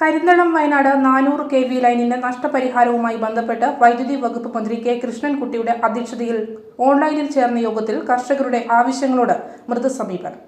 കരിന്തളം വയനാട് നാനൂറ് K V ലൈനിന്റെ നഷ്ടപരിഹാരവുമായി ബന്ധപ്പെട്ട് വൈദ്യുതി വകുപ്പ് മന്ത്രി കെ കൃഷ്ണൻകുട്ടിയുടെ അധ്യക്ഷതയിൽ ഓൺലൈനിൽ ചേർന്ന യോഗത്തിൽ കർഷകരുടെ ആവശ്യങ്ങളോട് മൃദു സമീപനം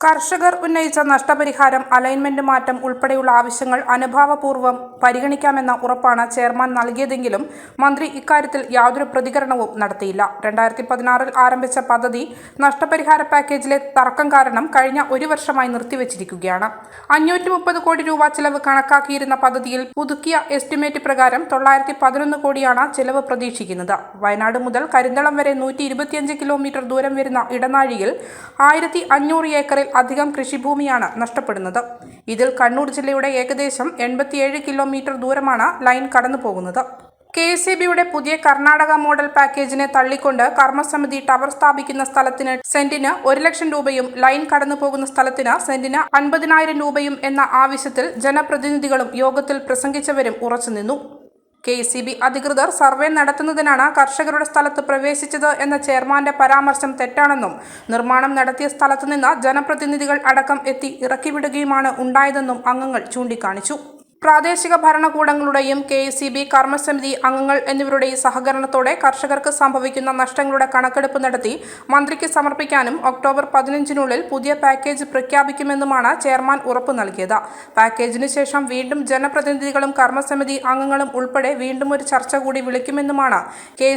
കർഷകർ ഉന്നയിച്ച നഷ്ടപരിഹാരം അലൈൻമെന്റ് മാറ്റം ഉൾപ്പെടെയുള്ള ആവശ്യങ്ങൾ അനുഭാവപൂർവം പരിഗണിക്കാമെന്ന ഉറപ്പാണ് ചെയർമാൻ നൽകിയതെങ്കിലും മന്ത്രി ഇക്കാര്യത്തിൽ യാതൊരു പ്രതികരണവും നടത്തിയില്ല. രണ്ടായിരത്തി പതിനാറിൽ ആരംഭിച്ച പദ്ധതി നഷ്ടപരിഹാര പാക്കേജിലെ തർക്കം കാരണം കഴിഞ്ഞ ഒരു വർഷമായി നിർത്തിവച്ചിരിക്കുകയാണ്. അഞ്ഞൂറ്റി മുപ്പത് കോടി രൂപ ചെലവ് കണക്കാക്കിയിരുന്ന പദ്ധതിയിൽ പുതുക്കിയ എസ്റ്റിമേറ്റ് പ്രകാരം തൊള്ളായിരത്തി പതിനൊന്ന് കോടിയാണ് ചെലവ് പ്രതീക്ഷിക്കുന്നത്. വയനാട് മുതൽ കരിന്തളം വരെ നൂറ്റി ഇരുപത്തിയഞ്ച് കിലോമീറ്റർ ദൂരം വരുന്ന ഇടനാഴിയിൽ ആയിരത്തി അഞ്ഞൂറ് ഏക്കറിൽ അധികം കൃഷിഭൂമിയാണ് നഷ്ടപ്പെടുന്നത്. ഇതിൽ കണ്ണൂർ ജില്ലയുടെ ഏകദേശം എൺപത്തിയേഴ് കിലോമീറ്റർ ദൂരമാണ് ലൈൻ കടന്നു പോകുന്നത്. കെ എസ് ബിയുടെ പുതിയ കർണാടക മോഡൽ പാക്കേജിനെ തള്ളിക്കൊണ്ട് കർമ്മസമിതി ടവർ സ്ഥാപിക്കുന്ന സ്ഥലത്തിന് സെന്റിന് ഒരു ലക്ഷം രൂപയും ലൈൻ കടന്നു പോകുന്ന സ്ഥലത്തിന് സെന്റിന് അൻപതിനായിരം രൂപയും എന്ന ആവശ്യത്തിൽ ജനപ്രതിനിധികളും യോഗത്തിൽ പ്രസംഗിച്ചവരും ഉറച്ചുനിന്നു. കെ സി ബി അധികൃതർ സർവേ നടത്തുന്നതിനാണ് കർഷകരുടെ സ്ഥലത്ത് പ്രവേശിച്ചത് എന്ന ചെയർമാന്റെ പരാമർശം തെറ്റാണെന്നും നിർമ്മാണം നടത്തിയ സ്ഥലത്തുനിന്ന് ജനപ്രതിനിധികൾ അടക്കം എത്തി ഇറക്കിവിടുകയുമാണ് ഉണ്ടായതെന്നും അംഗങ്ങൾ ചൂണ്ടിക്കാണിച്ചു. പ്രാദേശിക ഭരണകൂടങ്ങളുടെയും കെ എസ് സി ബി കർമ്മസമിതി അംഗങ്ങൾ എന്നിവരുടെയും സഹകരണത്തോടെ കർഷകർക്ക് സംഭവിക്കുന്ന നഷ്ടങ്ങളുടെ കണക്കെടുപ്പ് നടത്തി മന്ത്രിക്ക് സമർപ്പിക്കാനും ഒക്ടോബർ പതിനഞ്ചിനുള്ളിൽ പുതിയ പാക്കേജ് പ്രഖ്യാപിക്കുമെന്നുമാണ് ചെയർമാൻ ഉറപ്പു നൽകിയത്. പാക്കേജിന് ശേഷം വീണ്ടും ജനപ്രതിനിധികളും കർമ്മസമിതി അംഗങ്ങളും ഉൾപ്പെടെ വീണ്ടും ഒരു ചർച്ച കൂടി വിളിക്കുമെന്നുമാണ് കെ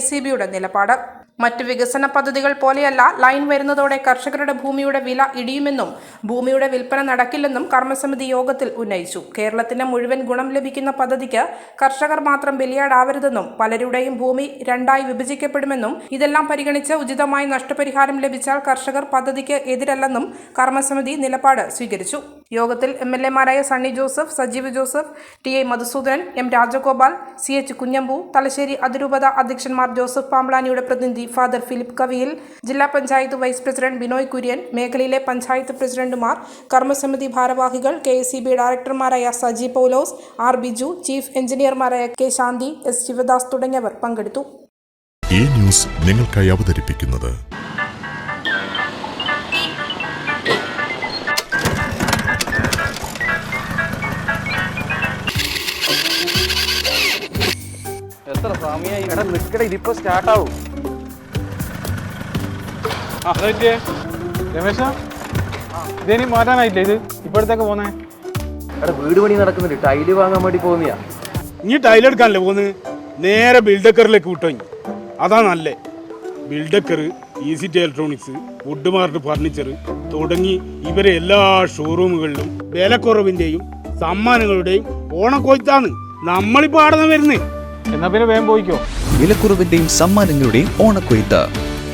നിലപാട്. മറ്റ് വികസന പദ്ധതികൾ പോലെയല്ല ലൈൻ വരുന്നതോടെ കർഷകരുടെ ഭൂമിയുടെ വില ഇടിയുമെന്നും ഭൂമിയുടെ വിൽപ്പന നടക്കില്ലെന്നും കർമ്മസമിതി യോഗത്തിൽ ഉന്നയിച്ചു. കേരളത്തിന് മുഴുവൻ ഗുണം ലഭിക്കുന്ന പദ്ധതിക്ക് കർഷകർ മാത്രം ബലിയാടാവരുതെന്നും പലരുടെയും ഭൂമി രണ്ടായി വിഭജിക്കപ്പെടുമെന്നും ഇതെല്ലാം പരിഗണിച്ച് ഉചിതമായി നഷ്ടപരിഹാരം ലഭിച്ചാൽ കർഷകർ പദ്ധതിക്ക് എതിരല്ലെന്നും കർമ്മസമിതി നിലപാട് സ്വീകരിച്ചു. യോഗത്തിൽ M L എമാരായ Sunny Joseph Sajeev Joseph T A Madhusoodanan M Rajagopal C H Kunhambu Thalassery അതിരൂപത അധ്യക്ഷന്മാർ ജോസഫ് പാമ്പളാനിയുടെ പ്രതിനിധി ഫാദർ ഫിലിപ്പ് കവിയിൽ ജില്ലാ പഞ്ചായത്ത് വൈസ് പ്രസിഡന്റ് ബിനോയ് കുര്യൻ മേഖലയിലെ പഞ്ചായത്ത് പ്രസിഡന്റുമാർ കർമ്മസമിതി ഭാരവാഹികൾ കെ എസ് സി ബി ഡയറക്ടർമാരായ സജി പൗലോസ് ആർ ബിജു ചീഫ് എഞ്ചിനീയർമാരായ കെ ശാന്തി എസ് ശിവദാസ് തുടങ്ങിയവർ പങ്കെടുത്തു. ഈ ന്യൂസ് നിങ്ങൾക്കായി അവതരിപ്പിക്കുന്നത് എത്ര സമയമായി ഇവിടെ നിൽക്കട ഇതിപ്പോ സ്റ്റാർട്ടാവും അതെ രമേശ ഇതേനി മാറ്റാനായില്ലേ ഇത്? ഇപ്പോഴത്തേക്ക് പോന്നേ. എടാ വീട് പണി നടക്കുന്നുണ്ട്. ടൈൽ വാങ്ങാൻ വേണ്ടി പോകുന്നില്ല നീ ടൈൽ എടുക്കാനല്ലേ പോന്ന് നേരെ ബിൽഡക്കറിലേക്ക് വിട്ടോ ഇനി. അതാ നല്ലേ. ബിൽഡക്കർ easy electronics wood mart furniture തുടങ്ങി ഇവരെ എല്ലാ ഷോറൂമുകളിലും വിലക്കുറവിന്റെയും സമ്മാനങ്ങളുടെയും ഓണക്കൊയ്ത്താണ് നമ്മളിപ്പോ ആടുന്ന വരുന്നേ. എന്നാ പിന്നെ വേഗം പോയിക്കോ. വിലക്കുറവിന്റെയും സമ്മാനങ്ങളുടെയും ഓണക്കൊയ്ത്ത്.